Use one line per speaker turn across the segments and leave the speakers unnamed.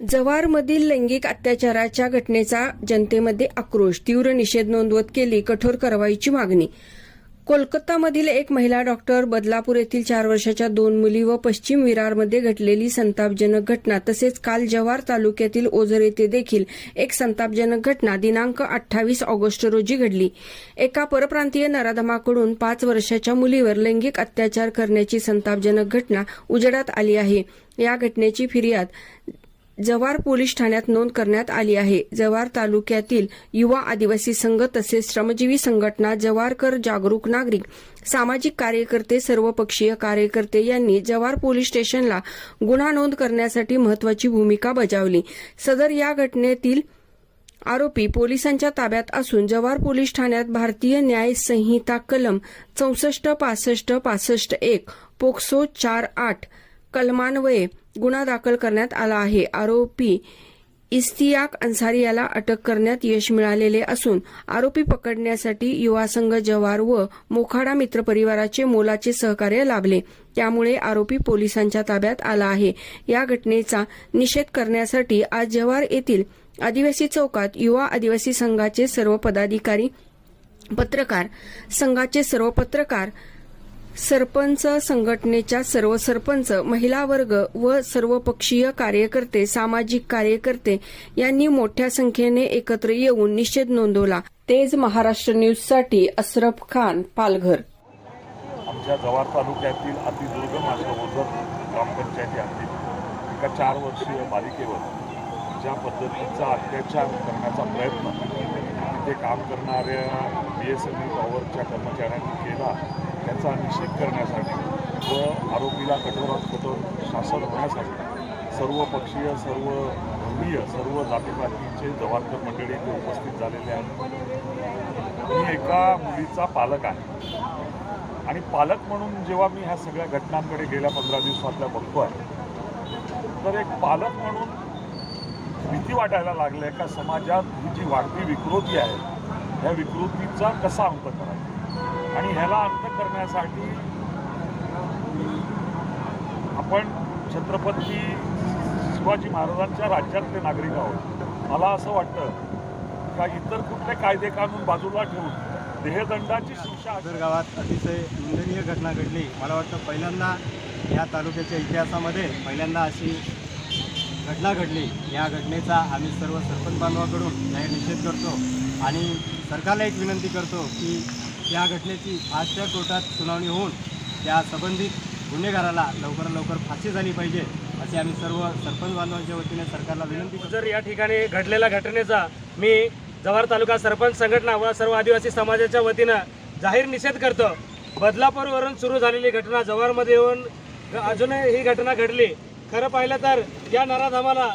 जव्हारमधील लैंगिक अत्याचाराच्या घटनेचा जनतेमध्ये आक्रोश तीव्र निषेध नोंदवत केली कठोर कारवाईची मागणी. कोलकातामधील एक महिला डॉक्टर बदलापूर येथील चार वर्षाच्या दोन मुली व पश्चिम विरारमध्ये घडलेली संतापजनक घटना तसेच काल जव्हार तालुक्यातील ओझर येथे देखील एक संतापजनक घटना दिनांक अठ्ठावीस ऑगस्ट रोजी घडली. एका परप्रांतीय नराधमाकडून पाच वर्षाच्या मुलीवर लैंगिक अत्याचार करण्याची संतापजनक घटना उजेडात आली आहे. या घटनेची फिर्याद जव्हार पोलीस ठाण्यात नोंद करण्यात आली आहे. जव्हार तालुक्यातील युवा आदिवासी संघ तसेच श्रमजीवी संघटना जव्हारकर जागरूक नागरिक सामाजिक कार्यकर्ते सर्वपक्षीय कार्यकर्ते यांनी जव्हार पोलीस स्टेशनला गुन्हा नोंद करण्यासाठी महत्वाची भूमिका बजावली. सदर या घटनेतील आरोपी पोलिसांच्या ताब्यात असून जव्हार पोलीस ठाण्यात भारतीय न्याय संहिता कलम चौसष्ट पासष्ट पासष्ट एक पोक्सो चार आठ कलमान्वये गुन्हा दाखल करण्यात आला आहे. आरोपी इस्तियाक अन्सारी याला अटक करण्यात यश मिळालेले असून आरोपी पकडण्यासाठी युवा संघ जवार व मोखाडा मित्र परिवाराचे मोलाचे सहकार्य लाभले. त्यामुळे आरोपी पोलिसांच्या ताब्यात आला आहे. या घटनेचा निषेध करण्यासाठी आज जव्हार येथील आदिवासी चौकात युवा आदिवासी संघाचे सर्व पदाधिकारी पत्रकार संघाचे सर्व पत्रकार सरपंच संघटनेच्या सर्व सरपंच महिला वर्ग व सर्वपक्षीय कार्यकर्ते सामाजिक कार्यकर्ते यांनी मोठ्या संख्येने एकत्र येऊन निषेध नोंदवला. तेज महाराष्ट्र न्यूजसाठी असरफ खान पालघर.
आमच्या जव्हार तालुक्यातील अतिदुर्गम अशा ओझर ग्रामपंचायती हद्दीत एका चार वर्षीय बालिकेवर ज्या पद्धतीचा अत्याचार करण्याचा प्रयत्न तिथे काम करणाऱ्या बी एस एन एल पॉवरच्या कर्मचाऱ्यांनी केला त्याचा निषेध करण्यासाठी व आरोपीला कठोरात कठोर शासन होण्यासाठी सर्व पक्षीय सर्व धर्मीय सर्व जातीपातीचे जवाहरकर मंडळी इथे उपस्थित झालेले आहेत. मी एका मुलीचा पालक आहे. आणि पालक म्हणून जेव्हा मी ह्या सगळ्या घटनांकडे गेल्या पंधरा दिवसातल्या बघतो आहे तर एक पालक म्हणून भीती वाटायला लागली का समाजात ही जी वाढती विकृती आहे ह्या विकृतीचा कसा अंत करायचा? करण्यासाठी आपण छत्रपती शिवाजी महाराजांच्या राज्यातले नागरिक आहोत. मला असं वाटतं का इतर कुठले कायदे कानून बाजूला ठेवून देहदंडाची शिक्षा
सदर गावात अतिशय निंदनीय घटना घडली. मला वाटतं पहिल्यांदा या तालुक्याच्या इतिहासामध्ये पहिल्यांदा अशी घटना घडली. या घटनेचा आम्ही सर्व सरपंच बांधवाकडून जाहीर निषेध करतो आणि सरकारला एक विनंती करतो की या घटनेची आजच्या कोर्टात सुनावणी होऊन त्या संबंधित गुन्हेगाराला लवकरात लवकर फाशी झाली पाहिजे असे आम्ही सर्व सरपंच बांधवांच्या वतीने सरकारला विनंती
जर या ठिकाणी घडलेल्या घटनेचा मी जव्हार तालुका सरपंच संघटना व सर्व आदिवासी समाजाच्या वतीनं जाहीर निषेध करतो बदलापूरवरून सुरू झालेली घटना जव्हारमध्ये येऊन अजूनही ही घटना घडली खरं पाहिलं तर या नराधामाला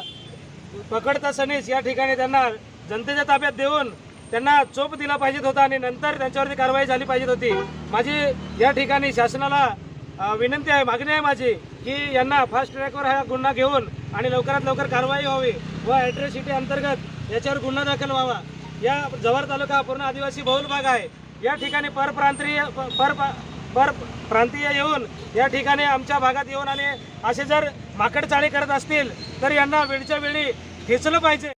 पकडता सणीच या ठिकाणी त्यांना जनतेच्या ताब्यात देऊन त्यांना चोप दिला पाहिजेत होता आणि नंतर त्यांच्यावरती कारवाई झाली पाहिजे होती. माझी या ठिकाणी शासनाला विनंती आहे मागणी आहे माझी की यांना फास्ट ट्रॅकवर हा गुन्हा घेऊन आणि लवकरात लवकर कारवाई व्हावी व ॲट्रॉसिटी अंतर्गत याच्यावर गुन्हा दाखल व्हावा. या जव्हार तालुका पूर्ण आदिवासी बहुल भाग आहे. या ठिकाणी परप्रांतीय पर पर प्रांतीय येऊन या ठिकाणी आमच्या भागात येऊन आणि असे जर माकडचाळी करत असतील तर यांना वेळच्या वेळी खेचलं पाहिजे.